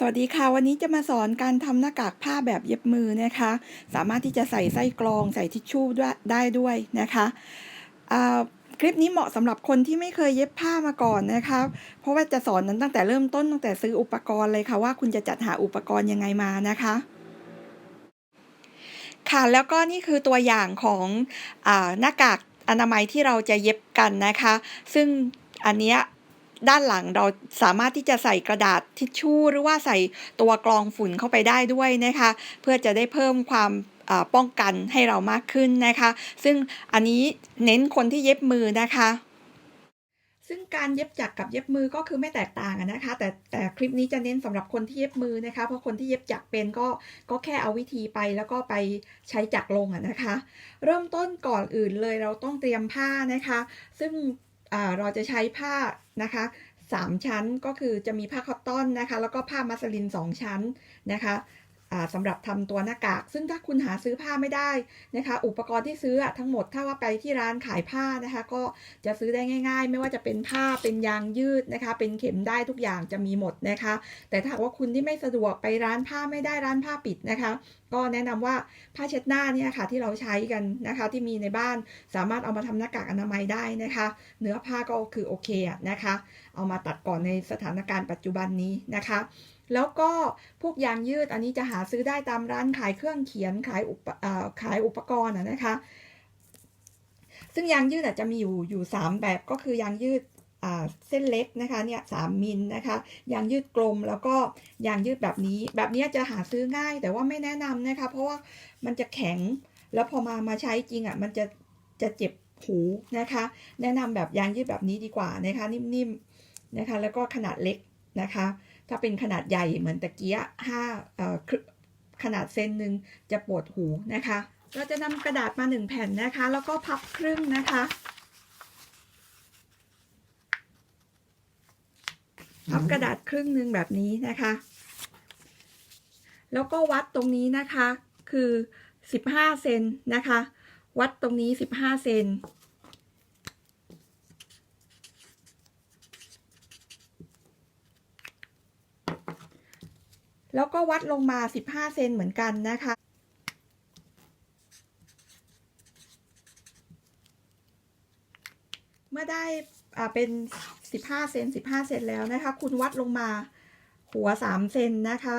สวัสดีค่ะ วันนี้จะมาสอนการทำหน้ากากผ้าแบบเย็บมือนะคะ สามารถที่จะใส่ไส้กรองใส่ทิชชู่ได้ด้วยนะคะคลิปนี้เหมาะสำหรับคนที่ไม่เคยเย็บผ้ามาก่อนนะคะเพราะว่าจะสอนนั้นตั้งแต่เริ่มต้นตั้งแต่ซื้ออุปกรณ์เลยค่ะว่าคุณจะจัดหาอุปกรณ์ยังไงมานะคะค่ะแล้วก็นี่คือตัวอย่างของอหน้ากากอนามัยที่เราจะเย็บกันนะคะ ซึ่งอันเนี้ย ด้านหลังเราสามารถที่จะใส่กระดาษทิชชู่ หรือว่าใส่ตัวกรองฝุ่นเข้าไปได้ด้วยนะคะ เพื่อจะได้เพิ่มความป้องกันให้เรามากขึ้นนะคะ ซึ่งอันนี้เน้นคนที่เย็บมือนะคะซึ่งการเย็บจักรกับเย็บมือก็คือไม่แตกต่างนะคะ แต่แต่คลิปนี้จะเน้นสำหรับคนที่เย็บมือนะคะ เพราะคนที่เย็บจักรเป็นก็ก็แค่เอาวิธีไปแล้วก็ไปใช้จักรลงนะคะ เริ่มต้นก่อนอื่นเลยเราต้องเตรียมผ้านะคะ ซึ่ง เราจะใช้ผ้านะคะสามชั้นก็คือจะมีผ้าคอตตอนนะคะ แล้วก็ผ้ามัสลินสองชั้นนะคะ สำหรับทำตัวหน้ากาก ซึ่งถ้าคุณหาซื้อผ้าไม่ได้นะคะ อุปกรณ์ที่ซื้อทั้งหมดถ้าว่าไปที่ร้านขายผ้านะคะ ก็จะซื้อได้ง่าย ๆ ไม่ว่าจะเป็นผ้าเป็นยางยืดนะคะ เป็นเข็มได้ทุกอย่างจะมีหมดนะคะ แต่ถ้าว่าคุณที่ไม่สะดวกไปร้านผ้าไม่ได้ร้านผ้าปิดนะคะ ก็แนะนำว่าผ้าเช็ดหน้าเนี่ยค่ะที่เราใช้กันนะคะ ที่มีในบ้านสามารถเอามาทำหน้ากากอนามัยได้นะคะ เนื้อผ้าก็คือโอเคนะคะ เอามาตัดก่อนในสถานการณ์ปัจจุบันนี้นะคะ แล้วก็พวกยางยืดอันนี้จะหาซื้อได้ตามร้านขายเครื่องเขียนขายอุปขายอุปกรณ์นะคะ ซึ่งยางยืดจะมีอยู่อยู่สามแบบก็คือยางยืดเส้นเล็กนะคะเนี่ยสามมิลนะคะยางยืดกลมแล้วก็ยางยืดแบบนี้ แบบนี้จะหาซื้อง่ายแต่ว่าไม่แนะนำนะคะ เพราะว่ามันจะแข็งแล้วพอมามาใช้จริงอะมันจะจะเจ็บหูนะคะ แนะนำแบบยางยืดแบบนี้ดีกว่านะคะ นิ่มๆนะคะ แล้วก็ขนาดเล็กนะคะ ถ้าเป็นขนาดใหญ่เหมือนตะเกียห้าเอ่อครึ่งขนาดเซนหนึ่งจะปวดหูนะคะ เราจะนำกระดาษมาหนึ่งแผ่นนะคะ แล้วก็พับครึ่งนะคะพับกระดาษครึ่งหนึ่งแบบนี้นะคะ แล้วก็วัดตรงนี้นะคะ คือ 15 เซนนะคะ วัดตรงนี้ 15 เซน แล้วก็วัดลงมา 15 เซนเหมือนกันนะคะ เมื่อได้อ่าเป็น 15 เซน15 เซนแล้วนะคะ คุณวัดลงมาหัว 3 เซนนะคะ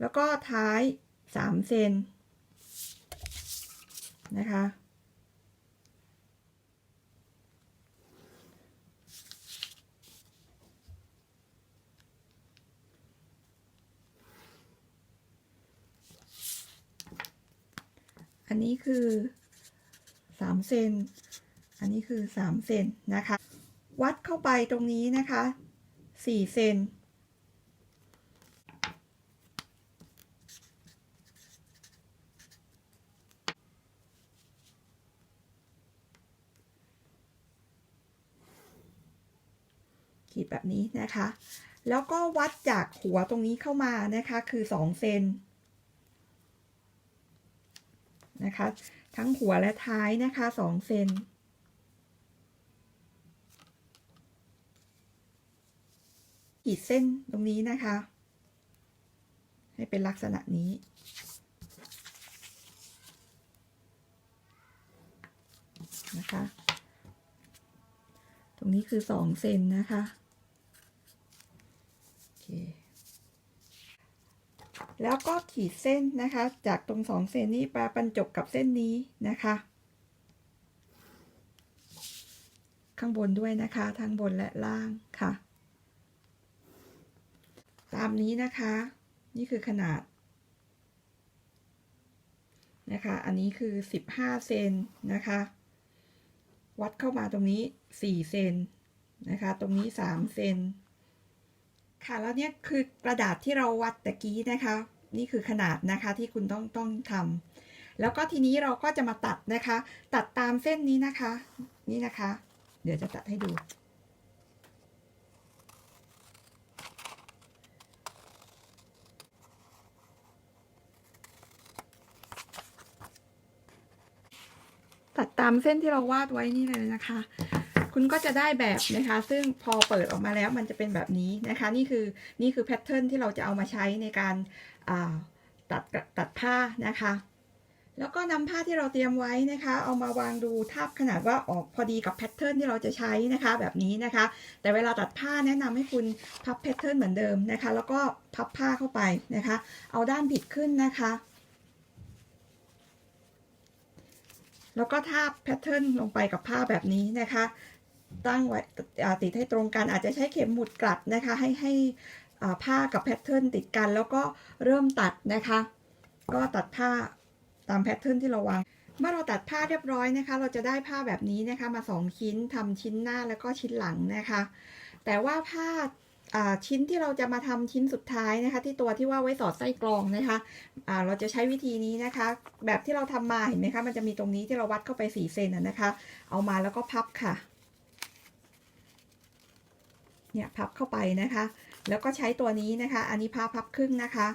แล้วก็ท้าย 3 เซนนะคะ อั นี้คือ3เซน อันนี้คือ3เซนนะคะ วัดเข้าไปตรงนี้นะคะ4เซนขีดแบบนี้นะคะ แล้วก็วัดจากหัวตรงนี้เข้ามานะคะ คือ2เซน นะคะ ทั้งหัวและท้ายนะคะ2เซนขีดเส้นตรงนี้นะคะ ให้เป็นลักษณะนี้นะคะ ตรงนี้คือ2เซนนะคะ โอเค แล้วก็ขีดเส้นนะคะ จากตรง2เซนนี้ไปบรรจบกับเส้นนี้นะคะ ข้างบนด้วยนะคะทั้งบนและล่างค่ะ ตามนี้นะคะ นี่คือขนาดนะคะ อันนี้คือ 15 เซนนะคะ วัดเข้ามาตรงนี้ 4 เซนนะคะ ตรงนี้ 3 เซน ค่ะแล้วเนี่ยคือกระดาษที่เราวัดตะกี้นะคะ นี่คือขนาดนะคะที่คุณต้องต้องทำแล้วก็ทีนี้เราก็จะมาตัดนะคะ ตัดตามเส้นนี้นะคะ นี่นะคะ เดี๋ยวจะตัดให้ดูตัดตามเส้นที่เราวาดไว้นี่เลยนะคะ คุณก็จะได้แบบนะคะ ซึ่งพอเปิดออกมาแล้วมันจะเป็นแบบนี้นะคะ นี่คือนี่คือแพทเทิร์นที่เราจะเอามาใช้ในการาตัดตัดผ้านะคะ แล้วก็นำผ้าที่เราเตรียมไว้นะคะ เอามาวางดูทาบขนาดว่าออกพอดีกับแพทเทิร์นที่เราจะใช้นะคะแบบนี้นะคะ แต่เวลาตัดผ้าแนะนำให้คุณพับแพทเทิร์นเหมือนเดิมนะคะ แล้วก็พับผ้าเข้าไปนะคะ เอาด้านบิดขึ้นนะคะแล้วก็ทาบแพทเทิร์นลงไปกับผ้าแบบนี้นะคะ ตั้งไว้ติดให้ตรงกันอาจจะใช้เข็มหมุดกลัดนะคะ ให้ให้ผ้ากับแพทเทิร์นติดกัน แล้วก็เริ่มตัดนะคะ ก็ตัดผ้าตามแพทเทิร์นที่เราวางเมื่อเราตัดผ้าเรียบร้อยนะคะ เราจะได้ผ้าแบบนี้นะคะมาสองชิ้นทำชิ้นหน้าแล้วก็ชิ้นหลังนะคะ แต่ว่าผ้าชิ้นที่เราจะมาทำชิ้นสุดท้ายนะคะ ที่ตัวที่ว่าไว้สอดไส้กรองนะคะอ่าเราจะใช้วิธีนี้นะคะ แบบที่เราทำมาเห็นไหมคะมันจะมีตรงนี้ที่เราวัดเข้าไป4เซนนะคะ เอามาแล้วก็พับค่ะ เนี่ยพับเข้าไปนะคะ แล้วก็ใช้ตัวนี้นะคะ อันนี้ผ้าพับครึ่งนะคะ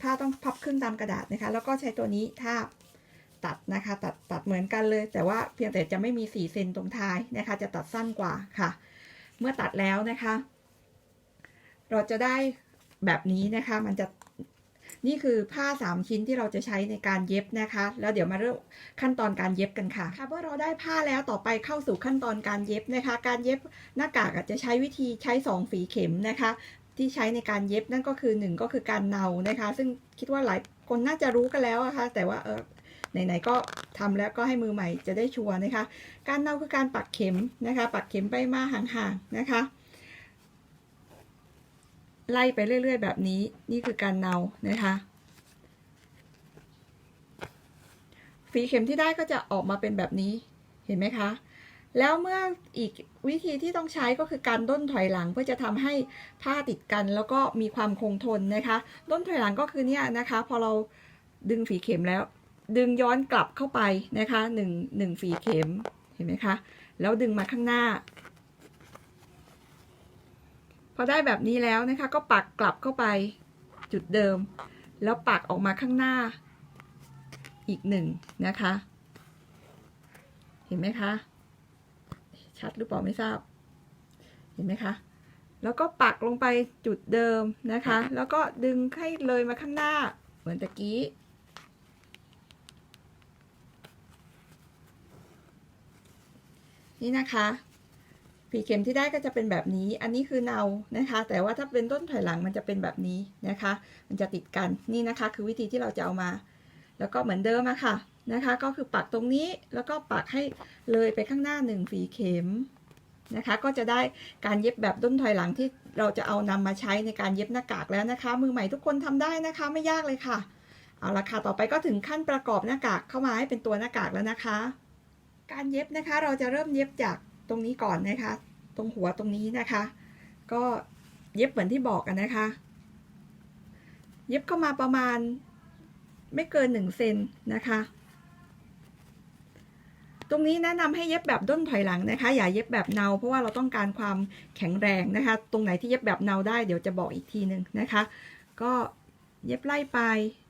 ผ้าต้องพับครึ่งตามกระดาษนะคะ แล้วก็ใช้ตัวนี้ทาบตัดนะคะ ตัดตัดเหมือนกันเลย แต่ว่าเพียงแต่จะไม่มี4เซนตรงท้ายนะคะ จะตัดสั้นกว่าค่ะ เมื่อตัดแล้วนะคะ เราจะได้แบบนี้นะคะ มันจะ นี่คือผ้า 3 ชิ้นที่เราจะใช้ในการเย็บนะคะ แล้วเดี๋ยวมาเริ่มขั้นตอนการเย็บกันค่ะค่ะเมื่อเราได้ผ้าแล้วต่อไปเข้าสู่ขั้นตอนการเย็บนะคะ การเย็บหน้ากากอาจจะใช้วิธีใช้ 2 ฝีเข็มนะคะ ที่ใช้ในการเย็บนั่นก็คือ 1 ก็คือการเนานะคะ ซึ่งคิดว่าหลายคนน่าจะรู้กันแล้วอะคะ่ะแต่ว่าเออไหนๆก็ทำแล้วก็ให้มือใหม่จะได้ชัวร์นะคะ การเนาคือการปักเข็มนะคะ ปักเข็มไปมาห่างๆนะคะ ไล่ไปเรื่อย ๆ แบบนี้ นี่คือการเนานะคะฝีเข็มที่ได้ก็จะออกมาเป็นแบบนี้เห็นไหมคะ แล้วเมื่ออีกวิธีที่ต้องใช้ก็คือการด้นถอยหลังเพื่อจะทำให้ผ้าติดกันแล้วก็มีความคงทนนะคะด้นถอยหลังก็คือเนี่ยนะคะ พอเราดึงฝีเข็มแล้ว ดึงย้อนกลับเข้าไปนะคะหนึ่งหนึ่งฝีเข็มเห็นไหมคะ แล้วดึงมาข้างหน้า พอได้แบบนี้แล้วนะคะก็ปักกลับเข้าไปจุดเดิม แล้วปักออกมาข้างหน้า อีกหนึ่งนะคะ เห็นไหมคะ ชัดหรือเปล่าไม่ทราบ เห็นไหมคะ แล้วก็ปักลงไปจุดเดิมนะคะ แล้วก็ดึงให้เลยมาข้างหน้าเหมือนตะกี้นี่นะคะ ฝีเข็มที่ได้ก็จะเป็นแบบนี้ อันนี้คือเนานะคะ แต่ว่าถ้าเป็นต้นถอยหลังมันจะเป็นแบบนี้นะคะ มันจะติดกันนี่นะคะ คือวิธีที่เราจะเอามา แล้วก็เหมือนเดิมอะค่ะนะคะ ก็คือปักตรงนี้แล้วก็ปักให้เลยไปข้างหน้าหนึ่งฝีเข็มนะคะ ก็จะได้การเย็บแบบด้นถอยหลังที่เราจะเอานำมาใช้ในการเย็บหน้ากากแล้วนะคะ มือใหม่ทุกคนทำได้นะคะไม่ยากเลยค่ะ เอาละค่ะต่อไปก็ถึงขั้นประกอบหน้ากากเข้ามาให้เป็นตัวหน้ากากแล้วนะคะ การเย็บนะคะเราจะเริ่มเย็บจาก ตรงนี้ก่อนนะคะ ตรงหัวตรงนี้นะคะ ก็เย็บเหมือนที่บอกกันนะคะ เย็บเข้ามาประมาณไม่เกินหนึ่งเซนนะคะ ตรงนี้แนะนำให้เย็บแบบด้นถอยหลังนะคะ อย่าเย็บแบบเนา เพราะว่าเราต้องการความแข็งแรงนะคะ ตรงไหนที่เย็บแบบเนาได้เดี๋ยวจะบอกอีกทีหนึ่งนะคะ ก็เย็บไล่ไป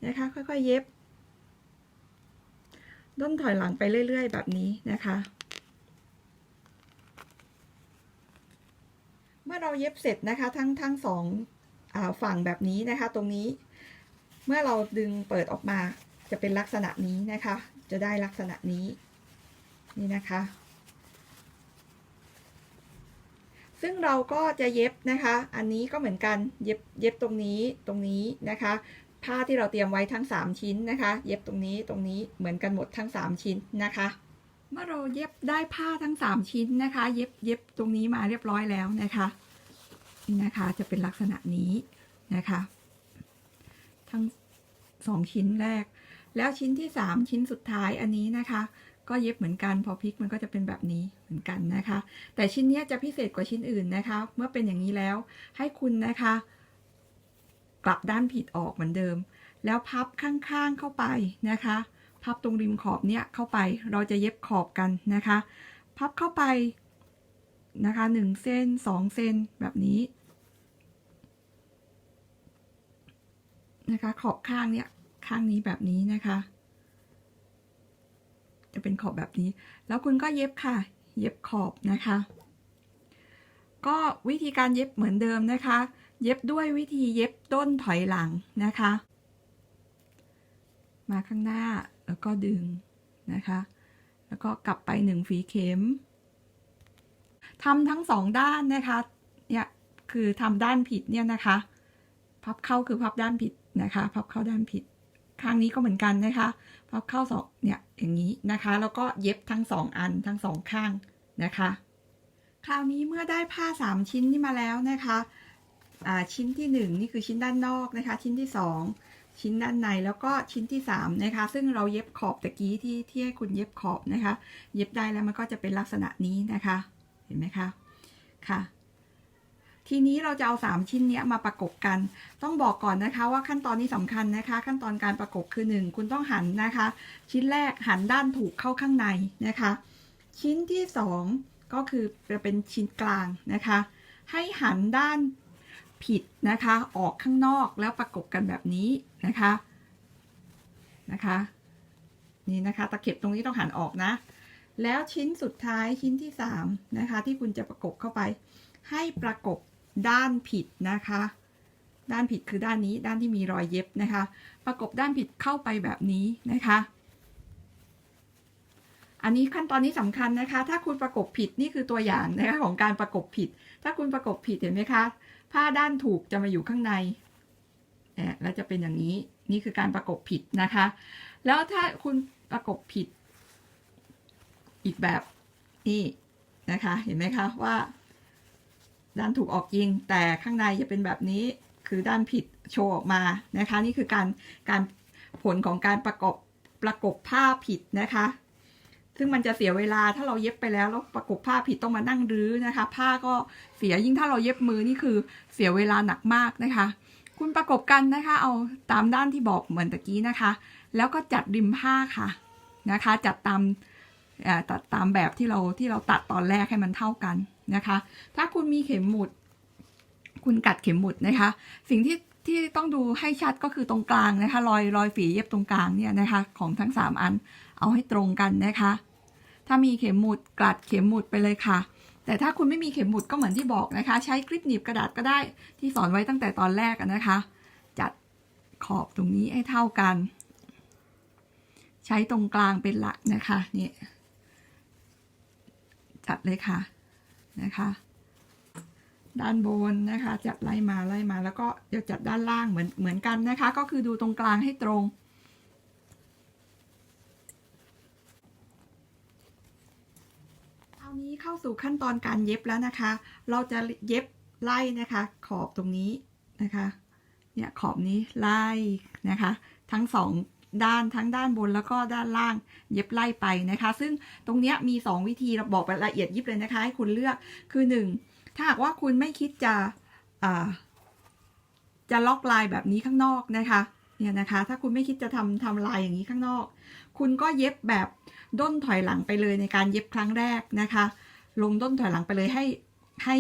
นะคะ ค่อยๆเย็บ ด้นถอยหลังไปเรื่อย ๆ แบบนี้นะคะ เมื่อเราเย็บเสร็จนะคะ ทั้งทั้งสองอฝั่งแบบนี้นะคะ ตรงนี้ เมื่อเราดึงเปิดออกมาจะเป็นลักษณะนี้นะคะ จะได้ลักษณะนี้นี่นะคะ ซึ่งเราก็จะเย็บนะคะ อันนี้ก็เหมือนกันเย็บเย็บตรงนี้ตรงนี้นะคะ ผ้าที่เราเตรียมไว้ทั้ง 3 ชิ้นนะคะ เย็บตรงนี้ตรงนี้เหมือนกันหมดทั้ง 3 ชิ้นนะคะ เมื่อเราเย็บได้ผ้าทั้ง 3 ชิ้นนะคะ เย็บเย็บตรงนี้มาเรียบร้อยแล้วนะคะนี่นะคะจะเป็นลักษณะนี้นะคะ ทั้งสองชิ้นแรก แล้วชิ้นที่ 3 ชิ้นสุดท้ายอันนี้นะคะ ก็เย็บเหมือนกันพอพลิกมันก็จะเป็นแบบนี้เหมือนกันนะคะ แต่ชิ้นนี้จะพิเศษกว่าชิ้นอื่นนะคะ เมื่อเป็นอย่างนี้แล้วให้คุณนะคะ กลับด้านผิดออกเหมือนเดิม แล้วพับข้างๆเข้าไปนะคะ พับตรงริมขอบเนี้ยเข้าไปเราจะเย็บขอบกันนะคะ พับเข้าไปนะคะหนึ่งเส้นสองเส้นแบบนี้นะคะขอบข้างเนี้ยข้างนี้แบบนี้นะคะ จะเป็นขอบแบบนี้ แล้วคุณก็เย็บค่ะ เย็บขอบนะคะ ก็วิธีการเย็บเหมือนเดิมนะคะ เย็บด้วยวิธีเย็บต้นถอยหลังนะคะ มาข้างหน้า แล้วก็ดึงนะคะ แล้วก็กลับไปหนึ่งฝีเข็มทำทั้งสองด้านนะคะเนี่ยคือทำด้านผิดเนี่ยนะคะ พับเข้าคือพับด้านผิดนะคะ พับเข้าด้านผิด ข้างนี้ก็เหมือนกันนะคะ พับเข้าสองเนี่ยอย่างนี้นะคะ แล้วก็เย็บทั้งสองอันทั้งสองข้างนะคะ คราวนี้เมื่อได้ผ้าสามชิ้นนี้มาแล้วนะคะอ่าชิ้นที่หนึ่งนี่คือชิ้นด้านนอกนะคะ ชิ้นที่สอง ชิ้นด้านในแล้วก็ชิ้นที่สามนะคะซึ่งเราเย็บขอบตะกี้ที่ที่ให้คุณเย็บขอบนะคะ เย็บได้แล้วมันก็จะเป็นลักษณะนี้นะคะ เห็นไหมคะค่ะ ทีนี้เราจะเอา 3 ชิ้นเนี้ยมาประกบกัน ต้องบอกก่อนนะคะว่าขั้นตอนนี้สำคัญนะคะ ขั้นตอนการประกบคือ 1 คุณต้องหันนะคะ ชิ้นแรกหันด้านถูกเข้าข้างในนะคะ ชิ้นที่ 2 ก็คือจะเป็นชิ้นกลางนะคะ ให้หันด้าน ผิดนะคะ ออกข้างนอกแล้วประกบกันแบบนี้นะคะนะคะนี่นะคะตะเข็บตรงนี้ต้องหันออกนะ แล้วชิ้นสุดท้ายชิ้นที่3นะคะที่คุณจะประกบเข้าไป ให้ประกบด้านผิดนะคะ ด้านผิดคือด้านนี้ด้านที่มีรอยเย็บนะคะ ประกบด้านผิดเข้าไปแบบนี้นะคะ อันนี้ขั้นตอนนี้สำคัญนะคะ ถ้าคุณประกบผิดนี่คือตัวอย่างนะคะของการประกบผิด ถ้าคุณประกบผิดเห็นไหมคะ ผ้าด้านถูกจะมาอยู่ข้างในแล้วจะเป็นอย่างนี้นี่คือการประกบผิดนะคะ แล้วถ้าคุณประกบผิด อีกแบบนี่นะคะ เห็นไหมคะว่า ด้านถูกออกจริง แต่ข้างในจะเป็นแบบนี้คือด้านผิดโชว์ออกมานะคะ นี่คือการการผลของการประกบประกบผ้าผิดนะคะ ซึ่งมันจะเสียเวลาถ้าเราเย็บไปแล้วแล้วประกบผ้าผิดต้องมานั่งรื้อนะคะ ผ้าก็เสียยิ่งถ้าเราเย็บมือนี่คือเสียเวลาหนักมากนะคะ คุณประกบกันนะคะ เอาตามด้านที่บอกเหมือนตะกี้นะคะ แล้วก็จัดริมผ้าค่ะนะคะ จัดตามตัดตามแบบที่เราที่เราตัดตอนแรกให้มันเท่ากันนะคะ ถ้าคุณมีเข็มหมุด คุณกัดเข็มหมุดนะคะ สิ่งที่ที่ต้องดูให้ชัดก็คือตรงกลางนะคะ รอยรอยฝีเย็บตรงกลางเนี่ยนะคะ ของทั้งสามอันเอาให้ตรงกันนะคะ ถ้ามีเข็มหมุดกลัดเข็มหมุดไปเลยค่ะ แต่ถ้าคุณไม่มีเข็มหมุดก็เหมือนที่บอกนะคะ ใช้คลิปหนีบกระดาษก็ได้ที่สอนไว้ตั้งแต่ตอนแรกนะคะ จัดขอบตรงนี้ให้เท่ากัน ใช้ตรงกลางเป็นหลักนะคะนี่จัดเลยค่ะนะคะด้านบนนะคะ จัดไล่มาไล่มาแล้วก็เดี๋ยวจัดด้านล่างเหมือนเหมือนกันนะคะ ก็คือดูตรงกลางให้ตรง อานี้เข้าสู่ขั้นตอนการเย็บแล้วนะคะ เราจะเย็บไล่นะคะ ขอบตรงนี้นะคะ เนี่ยขอบนี้ไล่นะคะ ทั้งสองด้านทั้งด้านบนแล้วก็ด้านล่างเย็บไล่ไปนะคะ ซึ่งตรงเนี้ยมี 2 วิธีเราบอกละเอียดยิบเลยนะคะ ให้คุณเลือกคือ 1 ถ้าหากว่าคุณไม่คิดจะจะล็อกลายแบบนี้ข้างนอกนะคะเนี่ยนะคะ ถ้าคุณไม่คิดจะทำทำลายอย่างนี้ข้างนอก คุณก็เย็บแบบ ด้นถอยหลังไปเลยในการเย็บครั้งแรกนะคะ ลงด้นถอยหลังไปเลยให้ให้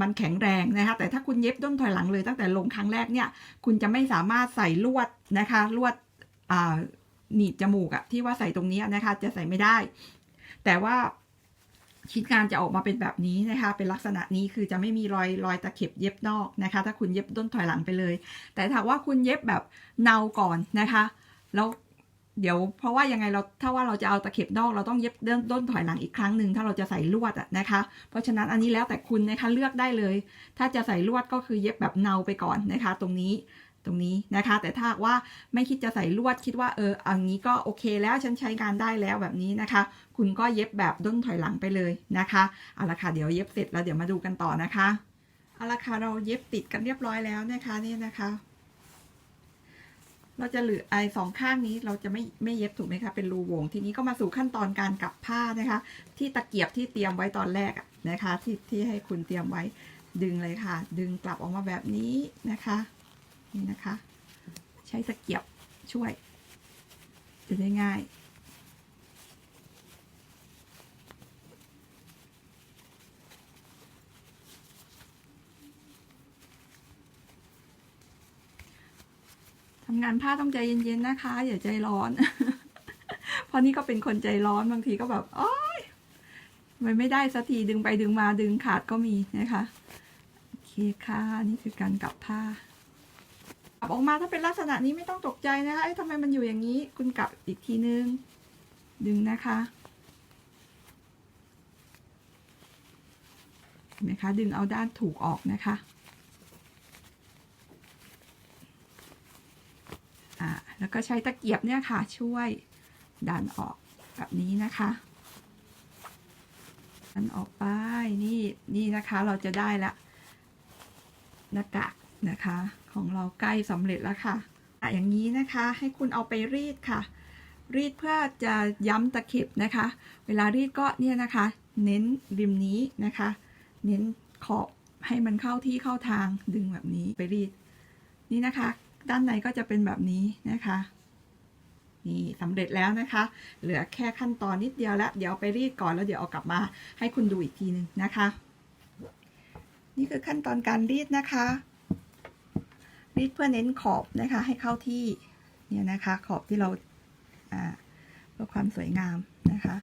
มันแข็งแรงนะคะ แต่ถ้าคุณเย็บด้นถอยหลังเลยตั้งแต่ลงครั้งแรกเนี่ย คุณจะไม่สามารถใส่ลวดนะคะ ลวดหนีบจมูกอะที่ว่าใส่ตรงนี้นะคะ จะใส่ไม่ได้ แต่ว่าชิ้นงานจะออกมาเป็นแบบนี้นะคะ เป็นลักษณะนี้คือจะไม่มีรอยรอยตะเข็บเย็บนอกนะคะ ถ้าคุณเย็บด้นถอยหลังไปเลย แต่ถ้าว่าคุณเย็บแบบเนาก่อนนะคะ แล้ว เดี๋ยวเพราะว่ายังไงเราถ้าว่าเราจะเอาตะเข็บนอกเราต้องเย็บด้นด้นถอยหลังอีกครั้งหนึ่งถ้าเราจะใส่ลวดอะนะคะ เพราะฉะนั้นอันนี้แล้วแต่คุณนะคะเลือกได้เลย ถ้าจะใส่ลวดก็คือเย็บแบบเนาไปก่อนนะคะ ตรงนี้ตรงนี้นะคะ แต่ถ้าว่าไม่คิดจะใส่ลวดคิดว่าเอออันนี้ก็โอเคแล้วฉันใช้งานได้แล้วแบบนี้นะคะ คุณก็เย็บแบบด้นถอยหลังไปเลยนะคะเอาละค่ะเดี๋ยวเย็บเสร็จแล้วเดี๋ยวมาดูกันต่อนะคะเอาละค่ะเราเย็บติดกันเรียบร้อยแล้วนะคะนี่นะคะ เราจะเหลือไอสองข้างนี้เราจะไม่ไม่เย็บถูกไหมคะ เป็นรูวง ทีนี้ก็มาสู่ขั้นตอนการกลับผ้านะคะ ที่ตะเกียบที่เตรียมไว้ตอนแรกนะคะ ที่ที่ให้คุณเตรียมไว้ดึงเลยค่ะ ดึงกลับออกมาแบบนี้นะคะ นี่นะคะ ใช้ตะเกียบช่วยจะได้ง่าย ทำงานผ้าต้องใจเย็นๆนะคะ อย่าใจร้อน เพราะนี่ก็เป็นคนใจร้อนบางทีก็แบบโอ๊ยมันไม่ได้สักทีดึงไปดึงมาดึงขาดก็มีนะคะโอเคค่ะนี่คือการกลับผ้ากลับออกมาถ้าเป็นลักษณะนี้ไม่ต้องตกใจนะคะเอ้ทำไมมันอยู่อย่างนี้ คุณกลับอีกทีนึง ดึงนะคะเห็นไหมคะดึงเอาด้านถูกออกนะคะ อ่าแล้วก็ใช้ตะเกียบเนี่ยค่ะช่วยดันออกแบบนี้นะคะดันออกไปนี่นี่นะคะเราจะได้ละหน้ากากนะคะ ของเราใกล้สำเร็จแล้วค่ะอะอย่างนี้นะคะให้คุณเอาไปรีดค่ะ รีดเพื่อจะย้ำตะเข็บนะคะ เวลารีดก็เนี่ยนะคะ เน้นริมนี้นะคะ เน้นขอบให้มันเข้าที่เข้าทางดึงแบบนี้ไปรีดนี่นะคะ ด้านในก็จะเป็นแบบนี้นะคะ นี่สำเร็จแล้วนะคะ เหลือแค่ขั้นตอนนิดเดียวแล้ว เดี๋ยวไปรีดก่อนแล้วเดี๋ยวเอากลับมาให้คุณดูอีกทีหนึ่งนะคะ นี่คือขั้นตอนการรีดนะคะ รีดเพื่อเน้นขอบนะคะ ให้เข้าที่เนี่ยนะคะ ขอบที่เราอ่าเพื่อความสวยงามนะคะ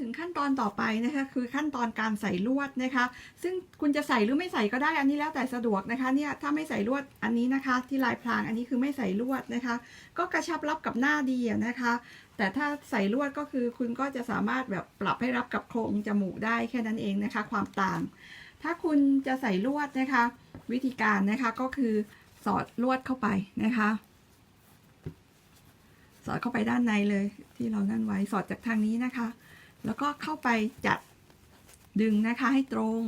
ถึงขั้นตอนต่อไปนะคะคือขั้นตอนการใส่ลวดนะคะ ซึ่งคุณจะใส่หรือไม่ใส่ก็ได้อันนี้แล้วแต่สะดวกนะคะเนี่ยถ้าไม่ใส่ลวดอันนี้นะคะ ที่ลายพรางอันนี้คือไม่ใส่ลวดนะคะ ก็กระชับรับกับหน้าดีนะคะ แต่ถ้าใส่ลวดก็คือคุณก็จะสามารถแบบปรับให้รับกับโครงจมูกได้แค่นั้นเองนะคะ ความต่าง ถ้าคุณจะใส่ลวดนะคะ วิธีการนะคะก็คือสอดลวดเข้าไปนะคะสอดเข้าไปด้านในเลยที่เรานั่นไว้สอดจากทางนี้นะคะ แล้วก็เข้าไปจัดดึงนะคะให้ตรง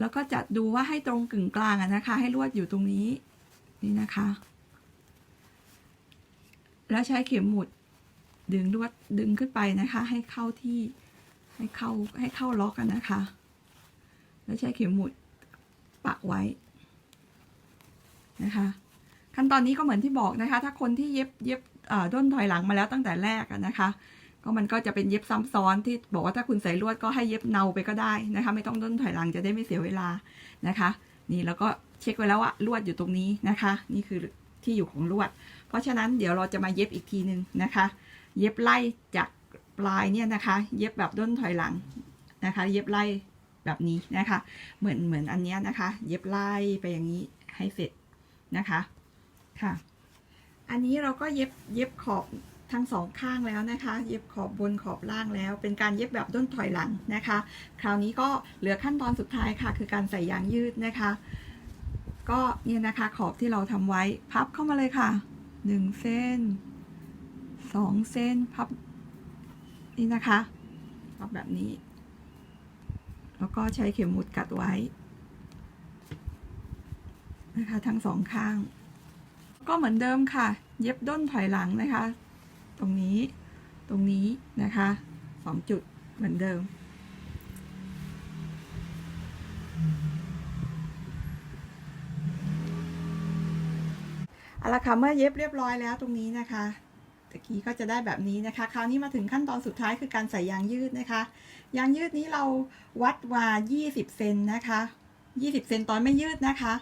แล้วก็จัดดูว่าให้ตรงกึ่งกลางอะนะคะ ให้ลวดอยู่ตรงนี้นี่นะคะ แล้วใช้เข็มหมุดดึงลวดดึงขึ้นไปนะคะ ให้เข้าที่ให้เข้าให้เข้าล็อกกันนะคะ แล้วใช้เข็มหมุดปักไว้นะคะ ขั้นตอนนี้ก็เหมือนที่บอกนะคะ ถ้าคนที่เย็บเย็บด้นถอยหลังมาแล้วตั้งแต่แรกอะนะคะ ก็มันก็จะเป็นเย็บซ้ำซ้อนที่บอกว่าถ้าคุณใส่ลวดก็ให้เย็บเนาไปก็ได้นะคะ ไม่ต้องด้นถอยหลังจะได้ไม่เสียเวลานะคะ นี่แล้วก็เช็คไว้แล้วว่าลวดอยู่ตรงนี้นะคะ นี่คือที่อยู่ของลวด เพราะฉะนั้นเดี๋ยวเราจะมาเย็บอีกทีหนึ่งนะคะ เย็บไล่จากปลายเนี่ยนะคะ เย็บแบบด้นถอยหลังนะคะ เย็บไล่แบบนี้นะคะ เหมือนเหมือนอันนี้นะคะ เย็บไล่ไปอย่างนี้ให้เสร็จนะคะค่ะ อันนี้เราก็เย็บเย็บขอบ ทั้งสองข้างแล้วนะคะ เย็บขอบบนขอบล่างแล้ว เป็นการเย็บแบบด้นถอยหลังนะคะ คราวนี้ก็เหลือขั้นตอนสุดท้ายค่ะ คือการใส่ยางยืดนะคะ ก็เนี่ยนะคะขอบที่เราทำไว้พับเข้ามาเลยค่ะหนึ่งเส้นสองเส้นพับนี่นะคะพับแบบนี้ แล้วก็ใช้เข็มหมุดกัดไว้นะคะทั้งสองข้าง ก็เหมือนเดิมค่ะ เย็บด้นถอยหลังนะคะ ตรงนี้ ตรงนี้นะคะสองจุดเหมือนเดิม เอาละค่ะ เมื่อเย็บเรียบร้อยแล้วตรงนี้นะคะตะกี้ก็จะได้แบบนี้นะคะ คราวนี้มาถึงขั้นตอนสุดท้ายคือการใส่ยางยืดนะคะ ยางยืดนี้เราวัดว่า 20 เซนนะคะ 20 เซนตอนไม่ยืดนะคะ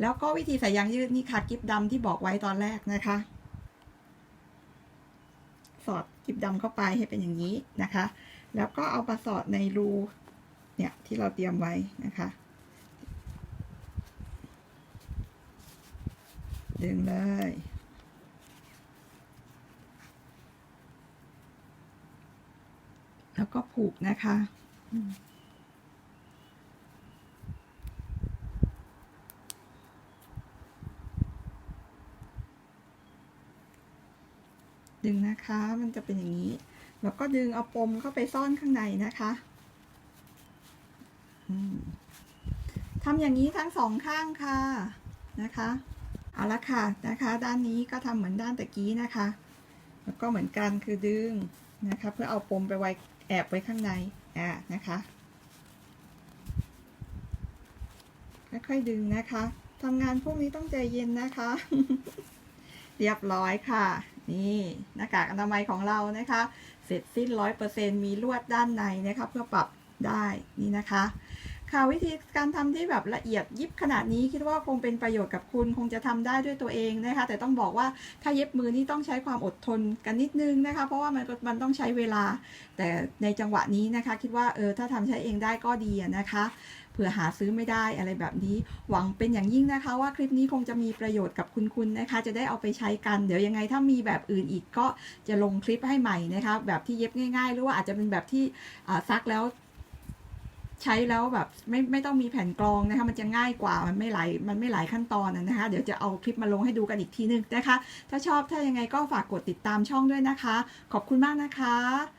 แล้วก็วิธีใส่ยางยืดนี่ค่ะ กิ๊บดำที่บอกไว้ตอนแรกนะคะ สอดกิบดำเข้าไปให้เป็นอย่างนี้นะคะ แล้วก็เอามาสอดในรูเนี่ยที่เราเตรียมไว้นะคะ ดึงเลยแล้วก็ผูกนะคะ ดึงนะคะ มันจะเป็นอย่างนี้ แล้วก็ดึงเอาปมเข้าไปซ่อนข้างในนะคะทำอย่างนี้ทั้งสองข้างค่ะนะคะ เอาละค่ะนะคะ ด้านนี้ก็ทำเหมือนด้านตะกี้นะคะ แล้วก็เหมือนกันคือดึงนะคะ เพื่อเอาปมไปไว้แอบไว้ข้างในอ่านะคะค่อยๆดึงนะคะทำงานพวกนี้ต้องใจเย็นนะคะ เรียบร้อยค่ะ นี่หน้ากากอนามัยของเรานะคะ เสร็จสิ้นร้อยเปอร์เซ็นมีลวดด้านในนะคะ เพื่อปรับได้นี่นะคะ ค่ะวิธีการทำที่แบบละเอียดยิบขนาดนี้คิดว่าคงเป็นประโยชน์กับคุณคงจะทำได้ด้วยตัวเองนะคะ แต่ต้องบอกว่าถ้าเย็บมือนี่ต้องใช้ความอดทนกันนิดนึงนะคะ เพราะว่ามันมันต้องใช้เวลา แต่ในจังหวะนี้นะคะ คิดว่าเออถ้าทำใช้เองได้ก็ดีนะคะเผื่อหาซื้อไม่ได้อะไรแบบนี้ หวังเป็นอย่างยิ่งนะคะ ว่าคลิปนี้คงจะมีประโยชน์กับคุณคุณนะคะ จะได้เอาไปใช้กันเดี๋ยวยังไงถ้ามีแบบอื่นอีกก็จะลงคลิปให้ใหม่นะคะ แบบที่เย็บง่าย ๆ หรือว่าอาจจะเป็นแบบที่ซักแล้ว ใช้แล้วแบบไม่ไม่ต้องมีแผ่นกรองนะคะมันจะง่ายกว่ามันไม่หลายมันไม่หลายขั้นตอนนะคะ เดี๋ยวจะเอาคลิปมาลงให้ดูกันอีกทีนึงนะคะ ถ้าชอบถ้ายังไงก็ฝากกดติดตามช่องด้วยนะคะ ขอบคุณมากนะคะ